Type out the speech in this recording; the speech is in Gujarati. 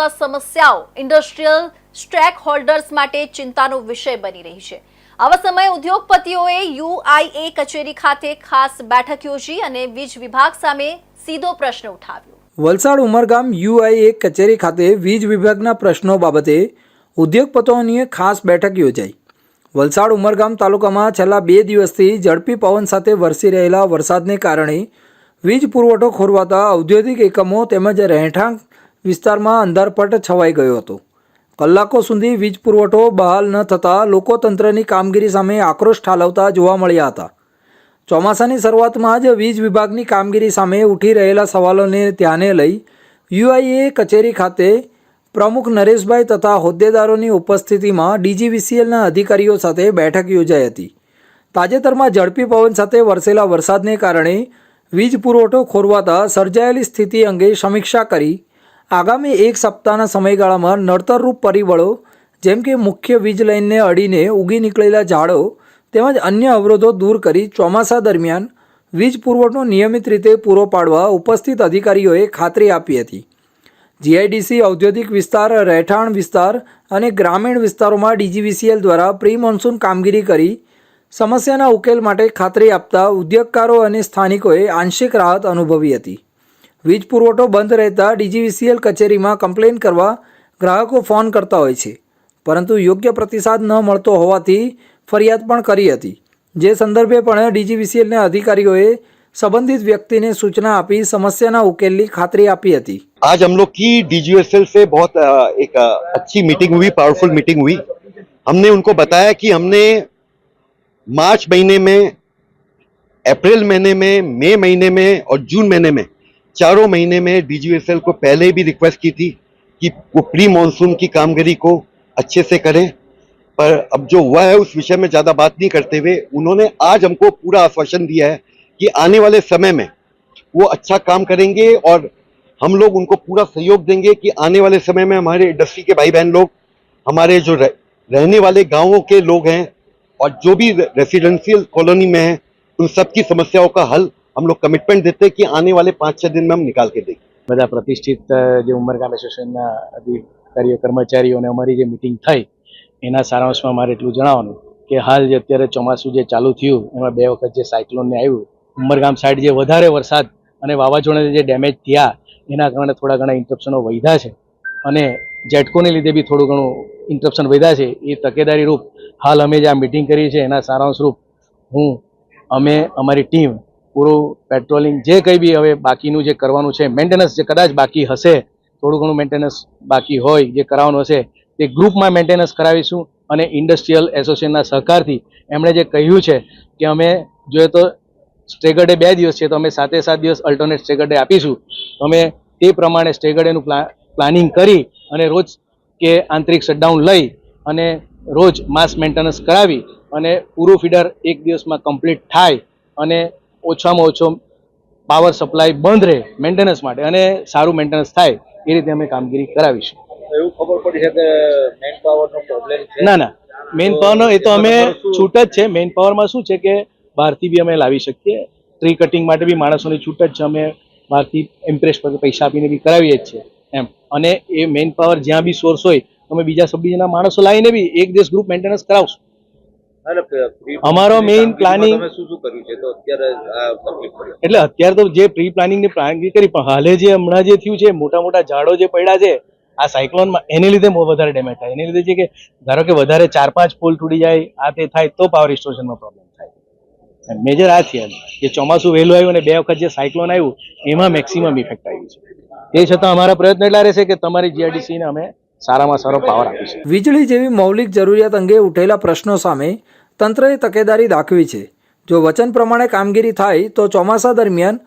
સર્જાતા સમસ્યાઓ ઇન્ડસ્ટ્રીયલ સ્ટેક હોલ્ડર્સ માટે ચિંતાનો વિષય બની રહી છે. આવા સમયે ઉદ્યોગપતિઓએ યુઆઈએ કચેરી ખાતે ખાસ બેઠક યોજી અને વીજ વિભાગ સામે સીધો પ્રશ્ન ઉઠાવ્યો. વલસાડ ઉમરગામ યુઆઈએ કચેરી ખાતે વીજ વિભાગના પ્રશ્નો બાબતે ઉદ્યોગપતિઓની ખાસ બેઠક યોજાઈ. વલસાડ ઉમરગામ તાલુકામાં છેલ્લા બે દિવસથી ઝડપી પવન સાથે વરસી રહેલા વરસાદને કારણે વીજ પુરવઠો ખોરવાતા ઔદ્યોગિક એકમો તેમજ રહેઠાણ વિસ્તારમાં અંધારપટ છવાઈ ગયો હતો. કલાકો સુધી વીજ પુરવઠો બહાલ ન થતાં લોકો તંત્રની કામગીરી સામે આક્રોશ ઠાલવતા જોવા મળ્યા હતા. ચોમાસાની શરૂઆતમાં જ વીજ વિભાગની કામગીરી સામે ઉઠી રહેલા સવાલોને ધ્યાને લઈ યુઆઈએ કચેરી ખાતે પ્રમુખ નરેશભાઈ તથા હોદ્દેદારોની ઉપસ્થિતિમાં ડીજીવીસીએલના અધિકારીઓ સાથે બેઠક યોજાઈ હતી. તાજેતરમાં ઝડપી પવન સાથે વરસેલા વરસાદને કારણે વીજ પુરવઠો ખોરવાતા સર્જાયેલી સ્થિતિ અંગે સમીક્ષા કરી આગામી એક સપ્તાહના સમયગાળામાં નડતરરૂપ પરિબળો, જેમ કે મુખ્ય વીજ લાઇનને અડીને ઉગી નીકળેલા ઝાડો તેમજ અન્ય અવરોધો દૂર કરી ચોમાસા દરમિયાન વીજ પુરવઠો નિયમિત રીતે પૂરો પાડવા ઉપસ્થિત અધિકારીઓએ ખાતરી આપી હતી. જીઆઈડીસી ઔદ્યોગિક વિસ્તાર, રહેઠાણ વિસ્તાર અને ગ્રામીણ વિસ્તારોમાં ડીજીવીસીએલ દ્વારા પ્રી મોન્સૂન કામગીરી કરી સમસ્યાના ઉકેલ માટે ખાતરી આપતા ઉદ્યોગકારો અને સ્થાનિકોએ આંશિક રાહત અનુભવી હતી. વીજ પુરવઠો બંધ રહેતા ડીજીવીસીએલ કચેરીમાં કમ્પ્લેન કરવા ગ્રાહકો ફોન કરતા હોય છે પરંતુ યોગ્ય પ્રતિસાદ ન મળતો હોવાથી ફરિયાદ પણ કરી હતી જે સંદર્ભે પણ ડીજીવીસીએલના અધિકારીઓએ સંબંધિત વ્યક્તિને સૂચના આપી સમસ્યાના ઉકેલની ખાતરી આપી હતી आज हम लोग की डीजीएसएल से बहुत अ, एक अ, अच्छी मीटिंग हुई पावरफुल मीटिंग हुई हमने उनको बताया कि हमने मार्च महीने में अप्रैल महीने में मई महीने में और जून महीने में चारों महीने में डीजीएसएल को पहले भी रिक्वेस्ट की थी कि वो प्री मानसून की कामगिरी को अच्छे से करें। पर अब जो हुआ है उस विषय में ज़्यादा बात नहीं करते हुए उन्होंने आज हमको पूरा आश्वासन दिया है कि आने वाले समय में वो अच्छा काम करेंगे और हम लोग उनको पूरा सहयोग देंगे कि आने वाले समय में हमारे इंडस्ट्री के भाई बहन लोग हमारे जो रह, रहने वाले गाँवों के लोग हैं और जो भी रेसिडेंशियल कॉलोनी में हैं उन सबकी समस्याओं का हल हम लोग कमिटमेंट देते हैं कि आने वाले पाँच छः दिन में हम निकाल के देंगे બધા પ્રતિષ્ઠિત અ, જે ઉમરગામ એસોસિએશનના અધિકારીઓ કર્મચારીઓને અમારી જે મિટિંગ થઈ એના સારાંશમાં મારે એટલું જણાવવાનું કે હાલ જે અત્યારે ચોમાસું જે ચાલુ થયું એમાં બે વખત જે સાયક્લોનને આવ્યું ઉમરગામ સાઈડ જે વધારે વરસાદ અને વાવાઝોડાને જે ડેમેજ થયા એના કારણે થોડા ઘણા ઇન્ટરપ્શનો વધ્યા છે અને જેટકોને લીધે બી થોડું ઘણું ઇન્ટરપ્શન વધ્યા છે એ તકેદારી રૂપ હાલ અમે જે આ મિટિંગ કરી છે એના સારાંશ રૂપ હું અમે અમારી ટીમ પૂરું પેટ્રોલિંગ જે કંઈ બી હવે બાકીનું જે કરવાનું છે મેન્ટેનન્સ જે કદાચ બાકી હશે, થોડું ઘણું મેન્ટેનન્સ બાકી હોય, જે કરાવવાનું હશે, તે ગ્રુપમાં મેન્ટેનન્સ કરાવીશું અને ઇન્ડસ્ટ્રીયલ એસોસિએશનના સહકારથી એમણે જે કહ્યું છે કે અમે જોઈએ તો સ્ટેગરડે બે દિવસ છે, તો અમે સાતે સાત દિવસ અલ્ટરનેટ સ્ટેગરડે આપીશું. તો અમે તે પ્રમાણે સ્ટેગરડેનું પ્લાનિંગ કરી અને રોજ કે આંતરિક શટડાઉન લઈ અને રોજ માસ મેન્ટેનન્સ કરાવી અને પૂરું ફીડર એક દિવસમાં કમ્પ્લીટ થાય અને ઓછામાં ઓછો પાવર સપ્લાય બંધ રહે મેન્ટેનન્સ માટે અને સારું મેન્ટેનન્સ થાય એ રીતે અમે કામગીરી કરાવીશું. એવું ખબર પડી છે કે મેન પાવરનો પ્રોબ્લેમ છે? ના ના. મેન પાવરનો એ તો અમે છૂટ જ છે. મેન પાવરમાં શું છે કે બહારથી બી અમે લાવી શકીએ. ટ્રી કટિંગ માટે બી માણસોની છૂટ જ છે. અમે બહારથી ઇમ્પ્રેસ પર પૈસા આપીને બી કરાવીએ જ છીએ એમ. અને એ મેન પાવર જ્યાં બી સોર્સ હોય અમે બીજા સબડીના માણસો લાવીને બી એક દિવસ ગ્રુપ મેન્ટેનન્સ કરાવશું. અમારો મેઇન તમે શું શું કર્યું છે? તો અત્યારે એટલે અત્યારે તો જે પ્રી પ્લાનિંગની પ્લાનિંગ કરી પણ હાલે જે હમણાં જે થયું છે મોટા મોટા ઝાડો જે પડ્યા છે આ સાયક્લોનમાં એને લીધે વધારે ડેમેજ થાય. એને લીધે છે કે ધારો કે વધારે ચાર પાંચ પુલ તૂટી જાય આ તે થાય તો પાવર સ્ટેશનમાં પ્રોબ્લેમ થાય. મેજર આ છે જે કે ચોમાસું વહેલું આવ્યું અને બે વખત જે સાયક્લોન આવ્યું એમાં મેક્સિમમ ઇફેક્ટ આવી છે. તે છતાં અમારા પ્રયત્ન એટલા રહેશે કે તમારી GRDC ને અમે સારામાં સારો પાવર આપીશું વીજળી જેવી મૌલિક જરૂરિયાત અંગે ઉઠેલા પ્રશ્નો સામે તંત્રએ તકેદારી દાખવી છે. જો વચન પ્રમાણે કામગીરી થાય તો ચોમાસા દરમિયાન